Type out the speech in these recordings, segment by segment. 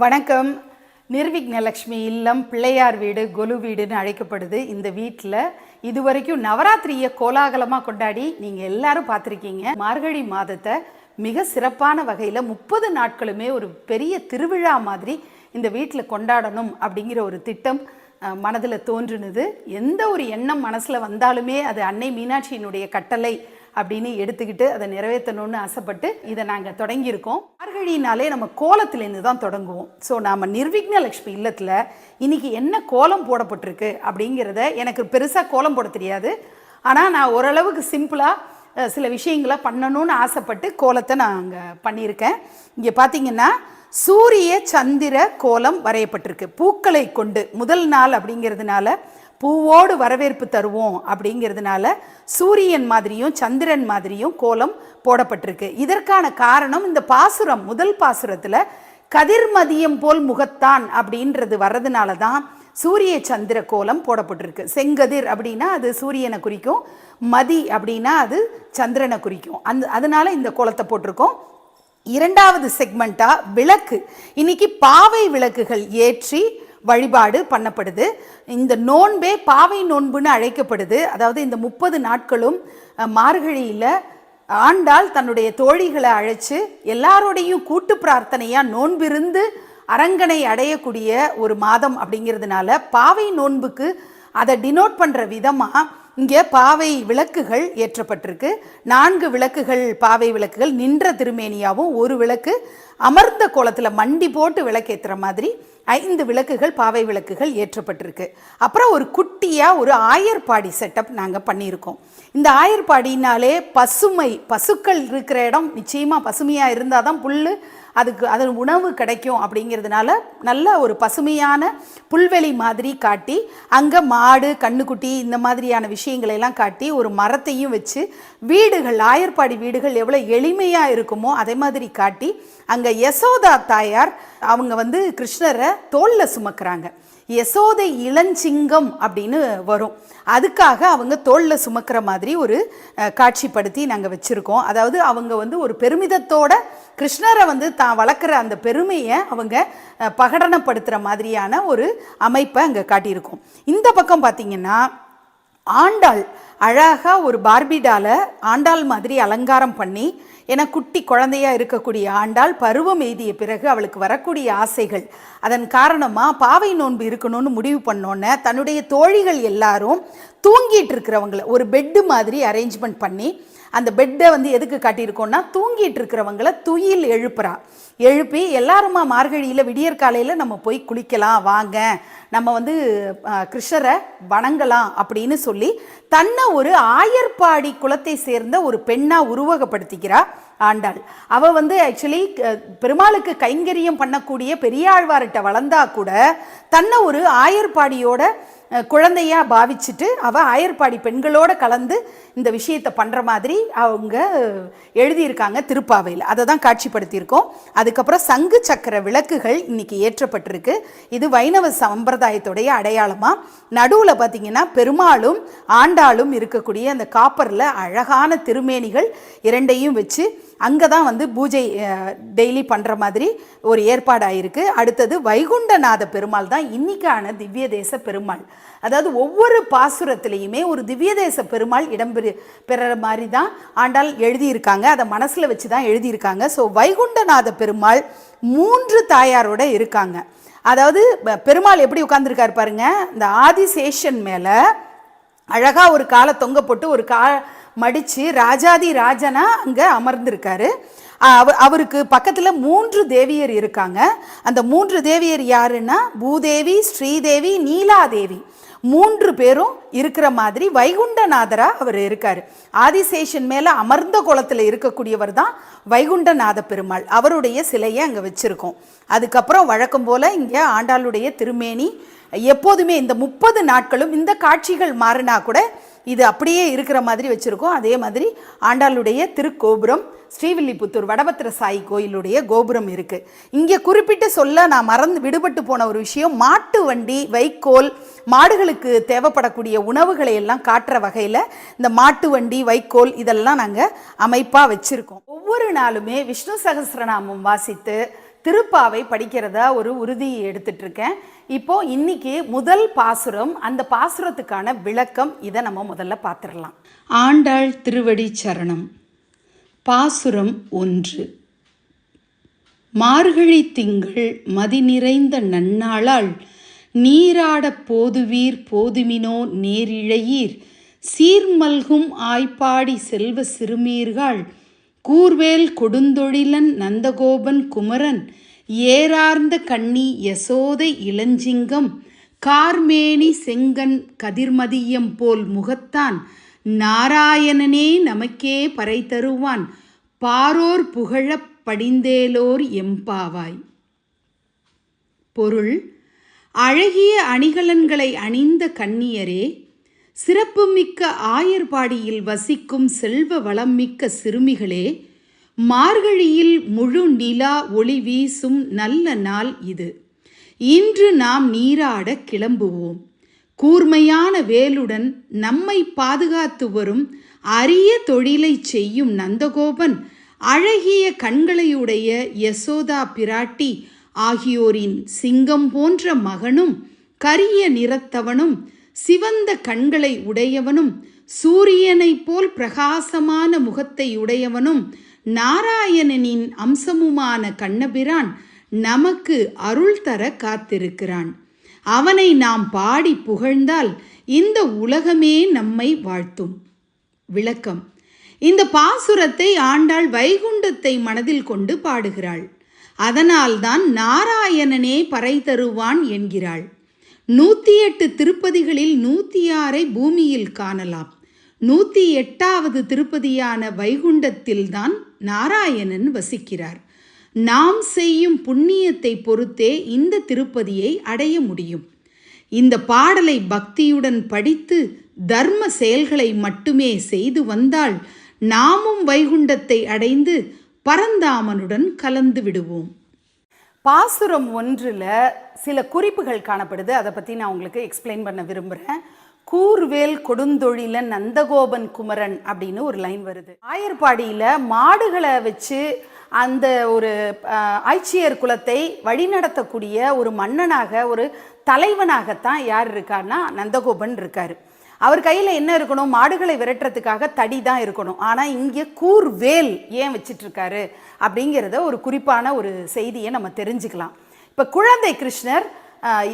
வணக்கம். நிர்விக்னலக்ஷ்மி இல்லம் பிள்ளையார் வீடு கொலு வீடுன்னு அழைக்கப்படுது இந்த வீட்டில் இதுவரைக்கும் நவராத்திரியை கோலாகலமாக கொண்டாடி நீங்கள் எல்லாரும் பார்த்துருக்கீங்க. மார்கழி மாதத்தை மிக சிறப்பான வகையில் முப்பது நாட்களுமே ஒரு பெரிய திருவிழா மாதிரி இந்த வீட்டில் கொண்டாடணும் அப்படிங்கிற ஒரு திட்டம் மனதில் தோன்றுனது. எந்த ஒரு எண்ணம் மனசில் வந்தாலுமே அது அன்னை மீனாட்சியினுடைய கட்டளை அப்படின்னு எடுத்துக்கிட்டு அதை நிறைவேற்றணும்னு ஆசைப்பட்டு இதை நாங்கள் தொடங்கியிருக்கோம். மார்கழினாலே நம்ம கோலத்திலேருந்து தான் தொடங்குவோம். ஸோ நாம் நிர்விக்ன லக்ஷ்மி இல்லத்தில் இன்னைக்கு என்ன கோலம் போடப்பட்டிருக்கு அப்படிங்கிறத எனக்கு பெருசாக கோலம் போட தெரியாது. ஆனால் நான் ஓரளவுக்கு சிம்பிளாக சில விஷயங்களை பண்ணணும்னு ஆசைப்பட்டு கோலத்தை நான் அங்கே பண்ணியிருக்கேன். இங்கே பார்த்தீங்கன்னா சூரிய சந்திர கோலம் வரையப்பட்டிருக்கு. பூக்களை கொண்டு முதல் நாள் அப்படிங்கிறதுனால பூவோடு வரவேற்பு தருவோம் அப்படிங்கிறதுனால சூரியன் மாதிரியும் சந்திரன் மாதிரியும் கோலம் போடப்பட்டிருக்கு. இதற்கான காரணம் இந்த பாசுரம் முதல் பாசுரத்தில் கதிர்மதியம் போல் முகத்தான் அப்படின்றது வர்றதுனால தான் சூரிய சந்திர கோலம் போடப்பட்டிருக்கு. செங்கதிர் அப்படின்னா அது சூரியனை குறிக்கும் மதி அப்படின்னா அது சந்திரனை குறிக்கும். அந்த அதனால இந்த கோலத்தை போட்டிருக்கோம். இரண்டாவது செக்மெண்ட்டாக விளக்கு. இன்னைக்கு பாவை விளக்குகள் ஏற்றி வழிபாடு பண்ணப்படுது. இந்த நோன்பே பாவை நோன்புன்னு அழைக்கப்படுது. அதாவது இந்த முப்பது நாட்களும் மார்கழியில் ஆண்டாள் தன்னுடைய தோழிகளை அழைச்சு எல்லாரோடையும் கூட்டு பிரார்த்தனையாக நோன்பிருந்து அரங்கனை அடையக்கூடிய ஒரு மாதம் அப்படிங்கிறதுனால பாவை நோன்புக்கு அதை டினோட் பண்ணுற விதமாக இங்கே பாவை விளக்குகள் ஏற்றப்பட்டிருக்கு. நான்கு விளக்குகள் பாவை விளக்குகள் நின்ற திருமேனியாவும் ஒரு விளக்கு அமர்ந்த கோலத்தில் மண்டி போட்டு விளக்கேற்றுற மாதிரி ஐந்து விளக்குகள் பாவை விளக்குகள் ஏற்றப்பட்டிருக்கு. அப்புறம் ஒரு குட்டியாக ஒரு ஆயர்பாடி செட்டப் நாங்கள் பண்ணியிருக்கோம். இந்த ஆயர்பாடினாலே பசுமை பசுக்கள் இருக்கிற இடம் நிச்சயமாக பசுமையாக இருந்தால் தான் புல் அதுக்கு அதன் உணவு கிடைக்கும் அப்படிங்கிறதுனால நல்ல ஒரு பசுமையான புல்வெளி மாதிரி காட்டி அங்கே மாடு கண்ணுக்குட்டி இந்த மாதிரியான விஷயங்களையெல்லாம் காட்டி ஒரு மரத்தையும் வச்சு வீடுகள் ஆயர்பாடி வீடுகள் எவ்வளோ எளிமையாக இருக்குமோ அதே மாதிரி காட்டி அங்கே யசோதா தாயார் அவங்க வந்து கிருஷ்ணரை தோளில் சுமக்கிறாங்க. யசோதை இளஞ்சிங்கம் அப்படின்னு வரும். அதுக்காக அவங்க தோளில் சுமக்கிற மாதிரி ஒரு காட்சிப்படுத்தி நாங்கள் வச்சுருக்கோம். அதாவது அவங்க வந்து ஒரு பெருமிதத்தோட கிருஷ்ணரை வந்து தான் வளர்க்குற அந்த பெருமையை அவங்க பகடனப்படுத்துகிற மாதிரியான ஒரு அமைப்பை அங்கே காட்டியிருக்கோம். இந்த பக்கம் பார்த்திங்கன்னா ஆண்டாள் அழகாக ஒரு பார்பிடால ஆண்டாள் மாதிரி அலங்காரம் பண்ணி என குட்டி குழந்தையாக இருக்கக்கூடிய ஆண்டாள் பருவம் எய்திய பிறகு அவளுக்கு வரக்கூடிய ஆசைகள். அதன் காரணமாக பாவை நோன்பு இருக்கணும்னு முடிவு பண்ணோன்னே தன்னுடைய தோழிகள் எல்லாரும் தூங்கிட்டு இருக்கிறவங்கள ஒரு பெட்டு மாதிரி அரேஞ்ச்மெண்ட் பண்ணி அந்த பெட்டை வந்து எதுக்கு காட்டியிருக்கோன்னா தூங்கிட்டு இருக்கிறவங்களை துயில் எழுப்புறா. எழுப்பி எல்லாருமா மார்கழியில் விடியற் காலையில் நம்ம போய் குளிக்கலாம் வாங்க நம்ம வந்து கிருஷ்ணரை வணங்கலாம் அப்படின்னு சொல்லி தன்னை ஒரு ஆயர்பாடி குலத்தை சேர்ந்த ஒரு பெண்ணாக உருவகப்படுத்திக்கிறா ஆண்டாள். அவ வந்து ஆக்சுவலி பெருமாளுக்கு கைங்கரியம் பண்ணக்கூடிய பெரியாழ்வார்கிட்ட வளர்ந்தா கூட தன்னை ஒரு ஆயர்பாடியோட குழந்தையாக பாவிச்சுட்டு அவள் ஆயர்பாடி பெண்களோடு கலந்து இந்த விஷயத்தை பண்ணுற மாதிரி அவங்க எழுதியிருக்காங்க திருப்பாவையில். அதை தான் காட்சிப்படுத்தியிருக்கோம். அதுக்கப்புறம் சங்கு சக்கர விளக்குகள் இன்னைக்கு ஏற்றப்பட்டிருக்கு. இது வைணவ சம்பிரதாயத்துடைய அடையாளமாக நடுவில் பார்த்திங்கன்னா பெருமாளும் ஆண்டாளும் இருக்கக்கூடிய அந்த காப்பரில் அழகான திருமேனிகள் இரண்டையும் வச்சு அங்கே தான் வந்து பூஜை டெய்லி பண்ணுற மாதிரி ஒரு ஏற்பாடாயிருக்கு. அடுத்தது வைகுண்டநாத பெருமாள் தான் இன்றைக்கான திவ்ய தேச பெருமாள். அதாவது ஒவ்வொரு பாசுரத்திலையுமே ஒரு திவ்ய தேச பெருமாள் இடம்பெறு பெற மாதிரி தான் ஆண்டாள் எழுதியிருக்காங்க. அதை மனசில் வச்சு தான் எழுதியிருக்காங்க. ஸோ வைகுண்டநாத பெருமாள் மூன்று தாயாரோட இருக்காங்க. அதாவது பெருமாள் எப்படி உட்காந்துருக்காரு பாருங்க. இந்த ஆதிசேஷன் மேலே அழகாக ஒரு காலை தொங்க போட்டு ஒரு கா மடித்து ராஜாதி ராஜனா அங்கே அமர்ந்திருக்காரு. அவர் அவருக்கு பக்கத்தில் மூன்று தேவியர் இருக்காங்க. அந்த மூன்று தேவியர் யாருன்னா பூதேவி ஸ்ரீதேவி நீலாதேவி. மூன்று பேரும் இருக்கிற மாதிரி வைகுண்டநாதராக அவர் இருக்கார். ஆதிசேஷன் மேலே அமர்ந்த குளத்தில் இருக்கக்கூடியவர் தான் வைகுண்டநாத பெருமாள். அவருடைய சிலையை அங்கே வச்சுருக்கோம். அதுக்கப்புறம் வழக்கம் போல் இங்கே ஆண்டாளுடைய திருமேனி எப்போதுமே இந்த முப்பது நாட்களும் இந்த காட்சிகள் மாறினா கூட இது அப்படியே இருக்கிற மாதிரி வச்சுருக்கோம். அதே மாதிரி ஆண்டாளுடைய திருக்கோபுரம் ஸ்ரீவில்லிபுத்தூர் வடபத்திர சாய் கோயிலுடைய கோபுரம் இருக்குது இங்கே குறிப்பிட்டு சொல்ல நான் மறந்து விடுபட்டு போன ஒரு விஷயம் மாட்டு வண்டி வைக்கோல் மாடுகளுக்கு தேவைப்படக்கூடிய உணவுகளை எல்லாம் காட்டுற வகையில் இந்த மாட்டு வண்டி வைக்கோல் இதெல்லாம் நாங்கள் அமைப்பாக வச்சுருக்கோம். ஒவ்வொரு நாளுமே விஷ்ணு சகசிரநாமம் வாசித்து திருப்பாவை படிக்கிறதா ஒரு உறுதி எடுத்துட்டு இருக்கேன் இப்போ இன்னைக்கு முதல் பாசுரம் அந்த பாசுரத்துக்கான விளக்கம் இதை நம்ம முதல்ல பார்த்துடலாம் ஆண்டாள் திருவடி சரணம். பாசுரம் ஒன்று. மார்கழி திங்கள் மதி நிறைந்த நன்னாளால் நீராடப் போதுவீர் போதுமினோ நேரிழையீர். சீர்மல்கும் ஆய்ப்பாடி செல்வ சிறுமீர்கள் கூர்வேல் கொடுந்தொழிலன் நந்தகோபன் குமரன் ஏறார்ந்த கண்ணி யசோதை இளஞ்சிங்கம் கார்மேனி செங்கன் கதிர்மதியம் போல் முகத்தான் நாராயணனே நமக்கே பறை தருவான் பாரோர் புகழப் படிந்தேலோர் எம்பாவாய். பொருள் அழகிய அணிகலன்களை அணிந்த கண்ணியரே சிறப்புமிக்க ஆயர்பாடியில் வசிக்கும் செல்வ வளம் மிக்க சிறுமிகளே மார்கழியில் முழு நிலா ஒளி வீசும் நல்ல நாள் இது. இன்று நாம் நீராட கிளம்புவோம். கூர்மையான வேலுடன் நம்மை பாதுகாத்து வரும் அரிய தொழிலை செய்யும் நந்தகோபன் அழகிய கண்களையுடைய யசோதா பிராட்டி ஆகியோரின் சிங்கம் போன்ற மகனும் கரிய நிறத்தவனும் சிவந்த கண்களை உடையவனும் சூரியனைப் போல் பிரகாசமான முகத்தை உடையவனும் நாராயணனின் அம்சமுமான கண்ணபிரான் நமக்கு அருள் தர காத்திருக்கிறான். அவனை நாம் பாடி புகழ்ந்தால் இந்த உலகமே நம்மை வாழ்த்தும். விளக்கம். இந்த பாசுரத்தை ஆண்டாள் வைகுண்டத்தை மனதில் கொண்டு பாடுகிறாள். அதனால்தான் நாராயணனே பறை தருவான் என்கிறாள். நூற்றி எட்டு திருப்பதிகளில் நூற்றி ஆறை பூமியில் காணலாம். நூற்றி எட்டாவது திருப்பதியான வைகுண்டத்தில்தான் நாராயணன் வசிக்கிறார். நாம் செய்யும் புண்ணியத்தை பொறுத்தே இந்த திருப்பதியை அடைய முடியும். இந்த பாடலை பக்தியுடன் படித்து தர்ம செயல்களை மட்டுமே செய்து வந்தால் நாமும் வைகுண்டத்தை அடைந்து பரந்தாமனுடன் கலந்து விடுவோம். பாசுரம் ஒன்றில் சில குறிப்புகள் காணப்படுது. அதை பற்றி நான் உங்களுக்கு எக்ஸ்பிளைன் பண்ண விரும்புகிறேன் கூர்வேல் கொடுந்தொழில நந்தகோபன் குமரன் அப்படின்னு ஒரு லைன் வருது. ஆயர்பாடியில் மாடுகளை வச்சு அந்த ஒரு ஆய்ச்சியர் குலத்தை வழிநடத்தக்கூடிய ஒரு மன்னனாக ஒரு தலைவனாகத்தான் யார் இருக்காருன்னா நந்தகோபன் இருக்காரு. அவர் கையில் என்ன இருக்கணும்? மாடுகளை விரட்டுறதுக்காக தடி தான் இருக்கணும். ஆனால் இங்கே கூர்வேல் ஏன் வச்சிட்ருக்காரு? அப்படிங்கிறத ஒரு குறிப்பான ஒரு செய்தியை நம்ம தெரிஞ்சுக்கலாம். இப்போ குழந்தை கிருஷ்ணர்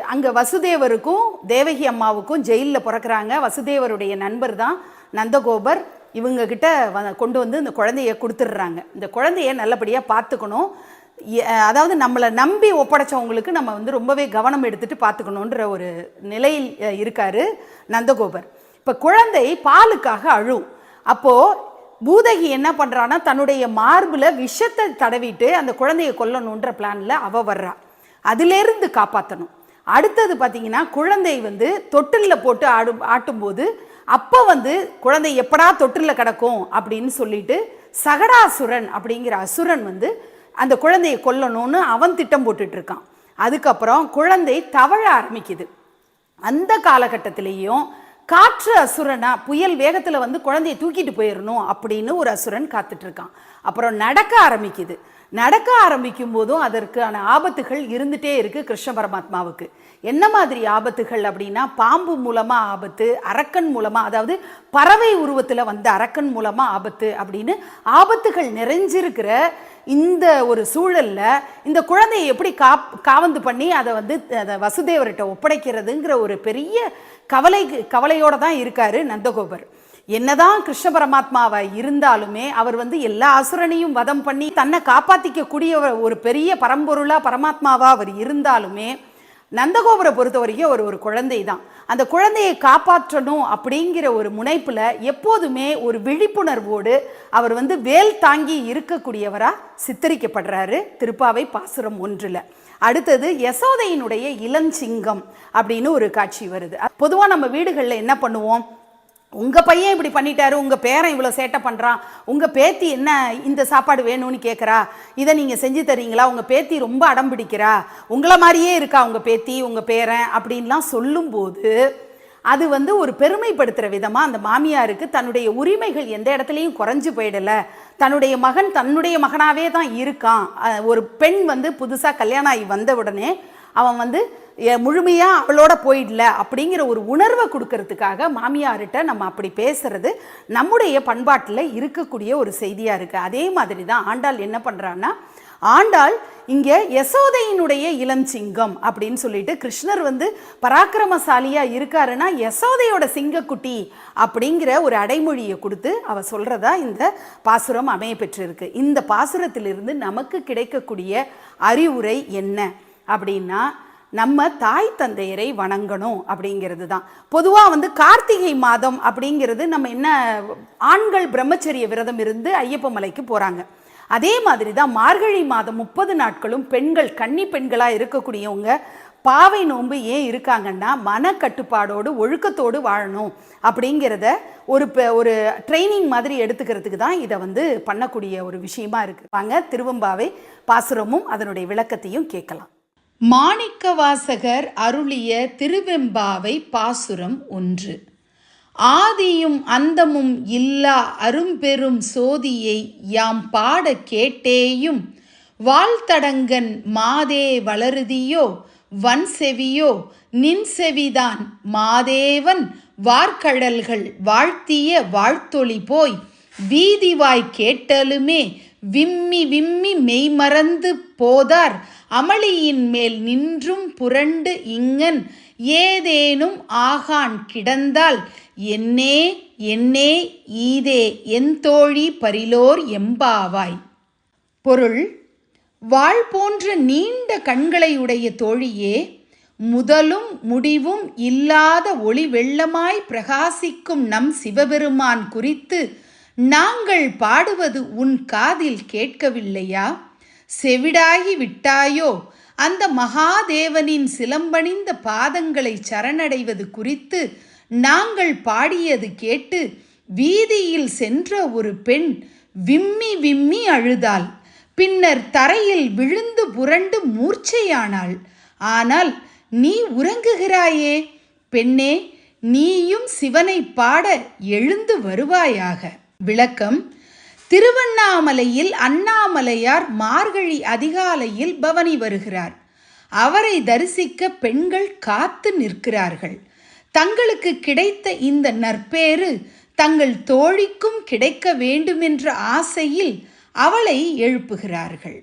அங்கே வசுதேவருக்கும் தேவகி அம்மாவுக்கும் ஜெயிலில் பிறக்கிறாங்க. வசுதேவருடைய நண்பர் தான் நந்தகோபர். இவங்கக்கிட்ட வ- கொண்டு வந்து இந்த குழந்தைய கொடுத்துட்றாங்க. இந்த குழந்தைய நல்லபடியாக பார்த்துக்கணும். அதாவது நம்மளை நம்பி ஒப்படைச்சவங்களுக்கு நம்ம வந்து ரொம்பவே கவனம் எடுத்துட்டு பார்த்துக்கணுன்ற ஒரு நிலையில் இருக்கார் இருக்காரு நந்தகோபர். இப்போ குழந்தை பாலுக்காக அழும். அப்போது பூதகி என்ன பண்ணுறான்னா தன்னுடைய மார்பில் விஷத்தை தடவிட்டு அந்த குழந்தைய கொல்லணுன்ற பிளானில் அவ வர்றா. அதிலேருந்து காப்பாற்றணும் அடுத்தது பார்த்தீங்கன்னா குழந்தை வந்து தொட்டிலில் போட்டு ஆடு ஆட்டும்போது அப்போ வந்து குழந்தை எப்படா தொட்டிலில் கிடக்கும் அப்படின்னு சொல்லிட்டு சகடாசுரன் அப்படிங்கிற அசுரன் வந்து அந்த குழந்தையை கொல்லணும்னு அவன் திட்டம் போட்டுட்ருக்கான். அதுக்கப்புறம் குழந்தை தவழ ஆரம்பிக்குது. அந்த காலகட்டத்திலேயும் காற்று அசுரனா புயல் வேகத்தில் வந்து குழந்தையை தூக்கிட்டு போயிடணும் அப்படின்னு ஒரு அசுரன் காத்துட்ருக்கான். அப்புறம் நடக்க ஆரம்பிக்குது. நடக்க ஆரம்பிக்கும் போதும் அதற்கான ஆபத்துகள் இருந்துகிட்டே இருக்குது கிருஷ்ண பரமாத்மாவுக்கு. என்ன மாதிரி ஆபத்துகள் அப்படின்னா பாம்பு மூலமாக ஆபத்து அரக்கன் மூலமாக அதாவது பறவை உருவத்தில் வந்த அரக்கன் மூலமாக ஆபத்து அப்படின்னு ஆபத்துகள் நிறைஞ்சிருக்கிற இந்த ஒரு சூழலில் இந்த குழந்தையை எப்படி காப் காவந்து பண்ணி அதை வந்து அதை வசுதேவர்கிட்ட ஒப்படைக்கிறதுங்கிற ஒரு பெரிய கவலை கவலையோடு தான் இருக்கார் நந்தகோபர். என்னதான் கிருஷ்ண பரமாத்மாவா இருந்தாலுமே அவர் வந்து எல்லா அசுரனையும் வதம் பண்ணி தன்னை காப்பாத்திக்க கூடிய ஒரு- பெரிய பரம்பொருளா பரமாத்மாவா அவர் இருந்தாலுமே நந்தகோபுரை பொறுத்த வரைக்கும் அவர் ஒரு குழந்தை தான் அந்த குழந்தையை காப்பாற்றணும் அப்படிங்கிற ஒரு முனைப்புல எப்போதுமே ஒரு விழிப்புணர்வோடு அவர் வந்து வேல் தாங்கி இருக்கக்கூடியவரா சித்தரிக்கப்படுறாரு திருப்பாவை பாசுரம் ஒன்றுல. அடுத்தது யசோதையினுடைய இளஞ்சிங்கம் அப்படின்னு ஒரு காட்சி வருது. பொதுவா நம்ம வீடுகளில் என்ன பண்ணுவோம்? உங்கள் பையன் இப்படி பண்ணிட்டாரு உங்கள் பேரன் இவ்வளோ சேட்டை பண்ணுறான் உங்கள் பேத்தி என்ன இந்த சாப்பாடு வேணும்னு கேட்குறா இதை நீங்கள் செஞ்சு தரீங்களா உங்கள் பேத்தி ரொம்ப அடம் பிடிக்கிறா உங்களை மாதிரியே இருக்கா உங்கள் பேத்தி உங்கள் பேரன் அப்படின்லாம் சொல்லும்போது அது வந்து ஒரு பெருமைப்படுத்துகிற விதமாக அந்த மாமியாருக்கு தன்னுடைய உரிமைகள் எந்த இடத்துலையும் குறைஞ்சு போயிடல. தன்னுடைய மகன் தன்னுடைய மகனாகவே தான் இருக்கான். ஒரு பெண் வந்து புதுசாக கல்யாணம் ஆகி வந்த உடனே அவன் வந்து முழுமையாக அவளோட போயிடல அப்படிங்கிற ஒரு உணர்வை கொடுக்கறதுக்காக மாமியார்கிட்ட நம்ம அப்படி பேசுறது நம்முடைய பண்பாட்டில் இருக்கக்கூடிய ஒரு செய்தியாக இருக்குது அதே மாதிரி தான் ஆண்டாள் என்ன பண்ணுறான்னா ஆண்டாள் இங்கே யசோதையினுடைய இளம் சிங்கம் அப்படின்னு சொல்லிட்டு கிருஷ்ணர் வந்து பராக்கிரமசாலியாக இருக்காருன்னா யசோதையோட சிங்கக்குட்டி அப்படிங்கிற ஒரு அடைமொழியை கொடுத்து அவ சொல்கிறதா இந்த பாசுரம் அமைய பெற்றிருக்கு. இந்த பாசுரத்திலிருந்து நமக்கு கிடைக்கக்கூடிய அறிவுரை என்ன அப்படின்னா நம்ம தாய் தந்தையரை வணங்கணும் அப்படிங்கிறது தான். பொதுவாக வந்து கார்த்திகை மாதம் அப்படிங்கிறது நம்ம என்ன ஆண்கள் பிரம்மச்சரிய விரதம் இருந்து ஐயப்ப மலைக்கு போகிறாங்க அதே மாதிரி தான் மார்கழி மாதம் முப்பது நாட்களும் பெண்கள் கன்னி பெண்களாக இருக்கக்கூடியவங்க பாவை நோன்பு ஏன் இருக்காங்கன்னா மனக்கட்டுப்பாடோடு ஒழுக்கத்தோடு வாழணும் அப்படிங்கிறத ஒரு பெ- ஒரு ட்ரைனிங் மாதிரி எடுத்துக்கிறதுக்கு தான் இதை வந்து பண்ணக்கூடிய ஒரு விஷயமா இருக்கு. வாங்க திருவம்பாவை பாசுரமும் அதனுடைய விளக்கத்தையும் கேட்கலாம். மாணிக்கவாசகர் அருளிய திருவெம்பாவை பாசுரம் ஒன்று. ஆதியும் அந்தமும் இல்லா அரும்பெரும் சோதியை யாம் பாட கேட்டேயும் வாழ்த்தடங்கன் மாதே வளருதியோ வன் செவியோ நின் செவிதான் மாதேவன் வார்க்கடல்கள் வாழ்த்திய வாழ்த்தொளி போய் வீதிவாய் கேட்டலுமே விம்மி விம்மி மெய்மறந்து போதார். அமளியின் மேல் நின்றும் புரண்டு இங்கன் ஏதேனும் ஆகான் கிடந்தால் என்னே என்னே ஈதே என் தோழி பரிலோர் எம்பாவாய் பொருள் வாழ் போன்ற நீண்ட கண்களையுடைய தோழியே முதலும் முடிவும் இல்லாத ஒளி வெள்ளமாய் பிரகாசிக்கும் நம் சிவபெருமான் குறித்து நாங்கள் பாடுவது உன் காதில் கேட்கவில்லையா? செவிடாகி விட்டாயோ? அந்த மகாதேவனின் சிலம்பணிந்த பாதங்களை சரணடைவது குறித்து நாங்கள் பாடியது கேட்டு வீதியில் சென்ற ஒரு பெண் விம்மி விம்மி அழுதாள். பின்னர் தரையில் விழுந்து புரண்டு மூர்ச்சையானாள். ஆனால் நீ உறங்குகிறாயே? பெண்ணே நீயும் சிவனை பாட எழுந்து வருவாயாக. விளக்கம் திருவண்ணாமலையில் அண்ணாமலையார் மார்கழி அதிகாலையில் பவனி வருகிறார். அவரை தரிசிக்க பெண்கள் காத்து நிற்கிறார்கள். தங்களுக்கு கிடைத்த இந்த நற்பேறு தங்கள் தோழிக்கும் கிடைக்க வேண்டுமென்ற ஆசையில் அவளை எழுப்புகிறார்கள்.